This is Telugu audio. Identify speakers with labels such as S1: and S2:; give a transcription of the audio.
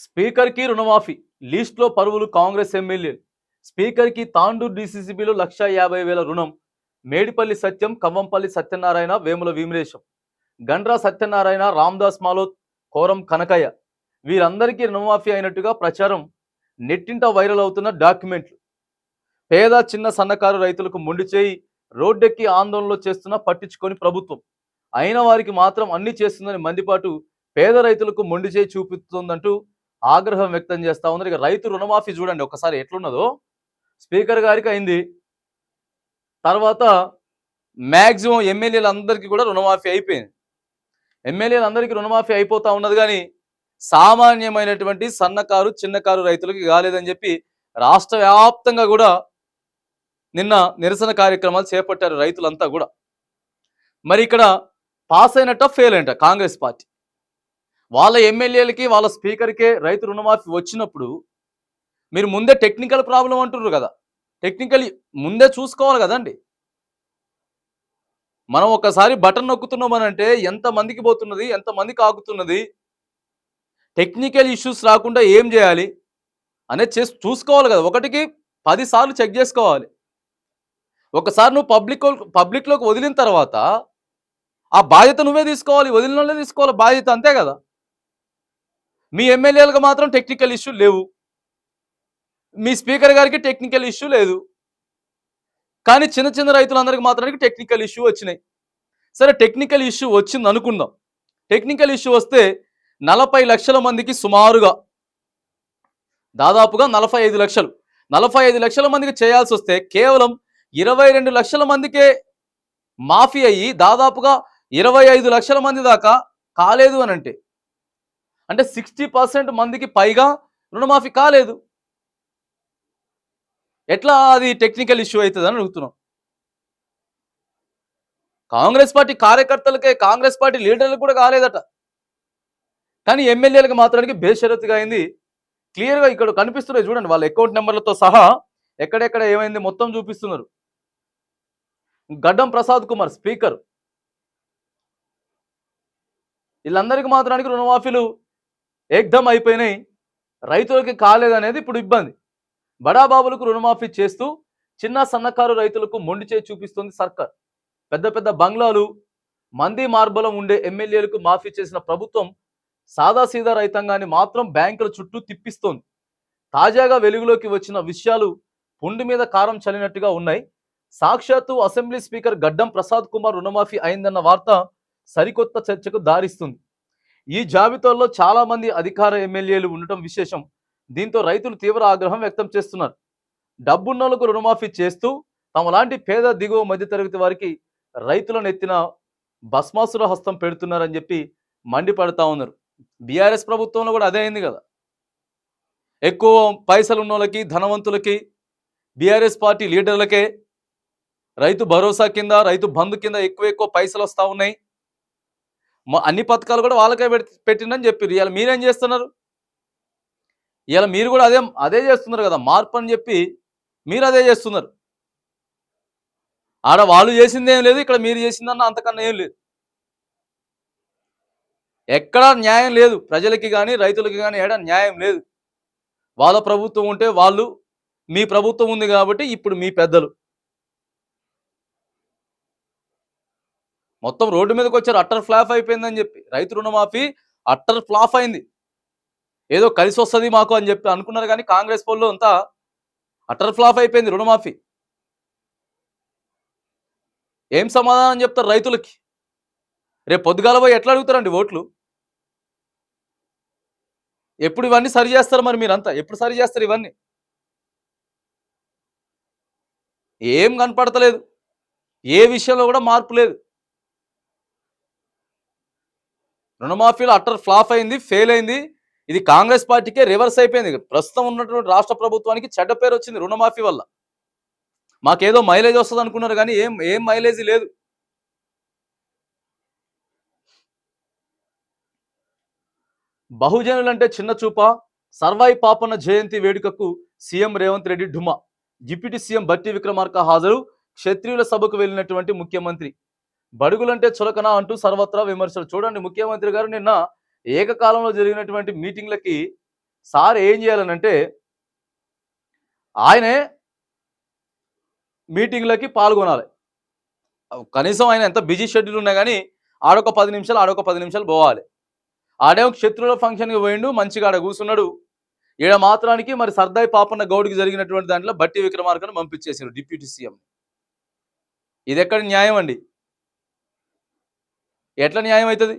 S1: స్పీకర్కి రుణమాఫీ లీస్ట్లో పరువులు కాంగ్రెస్ ఎమ్మెల్యేలు స్పీకర్కి తాండూరు డీసీసీబీలో లక్ష యాభై వేల రుణం మేడిపల్లి సత్యం కవ్వంపల్లి సత్యనారాయణ వేముల భీమరేశం. గండ్రా సత్యనారాయణ రామ్దాస్ మాలోత్ కోరం కనకయ్య. వీరందరికీ రుణమాఫీ అయినట్టుగా ప్రచారం నెట్టింట వైరల్ అవుతున్న డాక్యుమెంట్లు. పేద చిన్న సన్నకారు రైతులకు మొండి చేయి రోడ్డెక్కి ఆందోళనలు చేస్తున్న పట్టించుకొని ప్రభుత్వం. అయిన వారికి మాత్రం అన్ని చేస్తుందని మందిపాటు పేద రైతులకు మొండి చేయి చూపిస్తుందంటూ ఆగ్రహం వ్యక్తం చేస్తా ఉన్నారు. ఇక రైతు రుణమాఫీ చూడండి ఒకసారి ఎట్లున్నదో. స్పీకర్ గారికి అయింది. తర్వాత మ్యాక్సిమం ఎమ్మెల్యేలందరికీ కూడా రుణమాఫీ అయిపోయింది. ఎమ్మెల్యేలందరికీ రుణమాఫీ అయిపోతా ఉన్నది కానీ సామాన్యమైనటువంటి సన్నకారు చిన్నకారు రైతులకి కాలేదని చెప్పి రాష్ట్ర వ్యాప్తంగా కూడా నిన్న నిరసన కార్యక్రమాలు చేపట్టారు రైతులంతా కూడా. మరి ఇక్కడ పాస్ అయినట్ట ఫెయిల్ అయినట్ట కాంగ్రెస్ పార్టీ? వాళ్ళ ఎమ్మెల్యేలకి వాళ్ళ స్పీకర్కే రైతు రుణమాఫీ వచ్చినప్పుడు మీరు ముందే టెక్నికల్ ప్రాబ్లం అంటున్నారు కదా. టెక్నికల్ ముందే చూసుకోవాలి కదండి. మనం ఒకసారి బటన్ నొక్కుతున్నామనంటే ఎంత మందికి పోతున్నది ఎంత మందికి ఆగుతున్నది టెక్నికల్ ఇష్యూస్ రాకుండా ఏం చేయాలి అనేది చేసి చూసుకోవాలి కదా. ఒకటికి పది సార్లు చెక్ చేసుకోవాలి. ఒకసారి నువ్వు పబ్లిక్ పబ్లిక్లోకి వదిలిన తర్వాత ఆ బాధ్యత నువ్వే తీసుకోవాలి వదిలిన తీసుకోవాలి బాధ్యత అంతే కదా. మీ ఎమ్మెల్యేలకు మాత్రం టెక్నికల్ ఇష్యూ లేవు. మీ స్పీకర్ గారికి టెక్నికల్ ఇష్యూ లేదు. కానీ చిన్న చిన్న రైతులందరికీ మాత్రానికి టెక్నికల్ ఇష్యూ వచ్చినాయి. సరే టెక్నికల్ ఇష్యూ వచ్చింది అనుకుందాం. టెక్నికల్ ఇష్యూ వస్తే నలభై లక్షల మందికి సుమారుగా దాదాపుగా నలభై ఐదు లక్షలు. నలభై ఐదు లక్షల మందికి చేయాల్సి వస్తే కేవలం ఇరవై రెండు లక్షల మందికే మాఫీ అయ్యి దాదాపుగా ఇరవై ఐదు లక్షల మంది దాకా కాలేదు అని అంటే అంటే సిక్స్టీ పర్సెంట్ మందికి పైగా రుణమాఫీ కాలేదు. ఎట్లా అది టెక్నికల్ ఇష్యూ అవుతుంది అని అడుగుతున్నాం. కాంగ్రెస్ పార్టీ కార్యకర్తలకే కాంగ్రెస్ పార్టీ లీడర్లకు కూడా కాలేదట. కానీ ఎమ్మెల్యేలకు మాత్రానికి బేషరతుగా అయింది. క్లియర్గా ఇక్కడ కనిపిస్తున్నాయి చూడండి వాళ్ళ అకౌంట్ నెంబర్లతో సహా ఎక్కడెక్కడ ఏమైంది మొత్తం చూపిస్తున్నారు. గడ్డం ప్రసాద్ కుమార్ స్పీకర్. వీళ్ళందరికీ మాత్రానికి రుణమాఫీలు ఏకదం అయిపోయినాయి రైతులకి కాలేదనేది ఇప్పుడు ఇబ్బంది. బడాబాబులకు రుణమాఫీ చేస్తూ చిన్న సన్నకారు రైతులకు మొండి చేయి చూపిస్తుంది సర్కార్. పెద్ద పెద్ద బంగ్లాలు మంది మార్బలం ఉండే ఎమ్మెల్యేలకు మాఫీ చేసిన ప్రభుత్వం సాదాసీదా రైతాంగాన్ని మాత్రం బ్యాంకుల చుట్టూ తిప్పిస్తోంది. తాజాగా వెలుగులోకి వచ్చిన విషయాలు పుండి మీద కారం చల్లినట్టుగా ఉన్నాయి. సాక్షాత్తు అసెంబ్లీ స్పీకర్ గడ్డం ప్రసాద్ కుమార్ రుణమాఫీ అయిందన్న వార్త సరికొత్త చర్చకు దారిస్తుంది. ఈ జాబితాలో చాలా మంది అధికార ఎమ్మెల్యేలు ఉండటం విశేషం. దీంతో రైతులు తీవ్ర ఆగ్రహం వ్యక్తం చేస్తున్నారు. డబ్బున్నోళ్ళకు రుణమాఫీ చేస్తూ తమలాంటి పేద దిగువ మధ్యతరగతి వారికి రైతులను ఎత్తిన భస్మాసుర హస్తం పెడుతున్నారని చెప్పి మండిపడతా ఉన్నారు. బీఆర్ఎస్ ప్రభుత్వంలో కూడా అదే అయింది కదా. ఎక్కువ పైసలు ఉన్నోళ్ళకి ధనవంతులకి బీఆర్ఎస్ పార్టీ లీడర్లకే రైతు భరోసా కింద రైతు బంధు కింద ఎక్కువ ఎక్కువ పైసలు వస్తూ ఉన్నాయి. అన్ని పథకాలు కూడా వాళ్ళకే పెట్టిండని పెట్టిందని చెప్పారు ఇవాళ మీరేం చేస్తున్నారు? ఇవాళ మీరు కూడా అదే అదే చేస్తున్నారు కదా. మార్పు అని చెప్పి మీరు అదే చేస్తున్నారు. ఆడ వాళ్ళు చేసిందేం లేదు ఇక్కడ మీరు చేసిందన్న అంతకన్నా ఏం లేదు. ఎక్కడా న్యాయం లేదు. ప్రజలకి కానీ రైతులకి కానీ ఏడా న్యాయం లేదు. వాళ్ళ ప్రభుత్వం ఉంటే వాళ్ళు మీ ప్రభుత్వం ఉంది కాబట్టి ఇప్పుడు మీ పెద్దలు. మొత్తం రోడ్డు మీదకి వచ్చారు అట్టర్ ఫ్లాప్ అయిపోయిందని చెప్పి. రైతు రుణమాఫీ అట్టర్ ఫ్లాప్ అయింది. ఏదో కలిసి వస్తుంది మాకు అని చెప్పి అనుకున్నారు కానీ కాంగ్రెస్ పోల్లో అంతా అట్టర్ ఫ్లాప్ అయిపోయింది రుణమాఫీ. ఏం సమాధానం చెప్తారు రైతులకి? రేపు పొద్దుగాల పోయి ఎట్లా అడుగుతారండి ఓట్లు? ఎప్పుడు ఇవన్నీ సరి చేస్తారు మరి మీరంతా? ఎప్పుడు సరి చేస్తారు ఇవన్నీ? ఏం కనపడతలేదు. ఏ విషయంలో కూడా మార్పు లేదు. రుణమాఫీలో అట్టర్ ఫ్లాప్ అయింది ఫెయిల్ అయింది. ఇది కాంగ్రెస్ పార్టీకే రివర్స్ అయిపోయింది. ప్రస్తుతం ఉన్నటువంటి రాష్ట్ర ప్రభుత్వానికి చెడ్డ పేరు వచ్చింది రుణమాఫీ వల్ల. మాకేదో మైలేజ్ వస్తుంది అనుకున్నారు కానీ ఏం ఏం మైలేజ్ లేదు. బహుజనులంటే చిన్న చూప సర్వాయి పాపన్న జయంతి వేడుకకు సీఎం రేవంత్ రెడ్డి ఢుమా. డిప్యూటీ సీఎం బట్టి విక్రమార్క హాజరు. క్షత్రియుల సభకు వెళ్ళినటువంటి ముఖ్యమంత్రి. బడుగులంటే చులకన అంటూ సర్వత్రా విమర్శలు. చూడండి ముఖ్యమంత్రి గారు నిన్న ఏకకాలంలో జరిగినటువంటి మీటింగ్లకి సార్ ఏం చేయాలనంటే ఆయనే మీటింగ్లకి పాల్గొనాలి. కనీసం ఆయన ఎంత బిజీ షెడ్యూల్ ఉన్నా కానీ ఆడొక పది నిమిషాలు ఆడొక పది నిమిషాలు పోవాలి. ఆడేమో శత్రువుల ఫంక్షన్కి పోయిండు మంచిగా ఆడ కూర్చున్నాడు ఈడ మాత్రానికి మరి సర్దాయి పాపన్న గౌడ్కి జరిగినటువంటి దాంట్లో బట్టి విక్రమార్కను పంపించేసారు డిప్యూటీ సీఎం ఇది ఎక్కడ న్యాయం అండి? ఎట్లా న్యాయం అవుతుంది?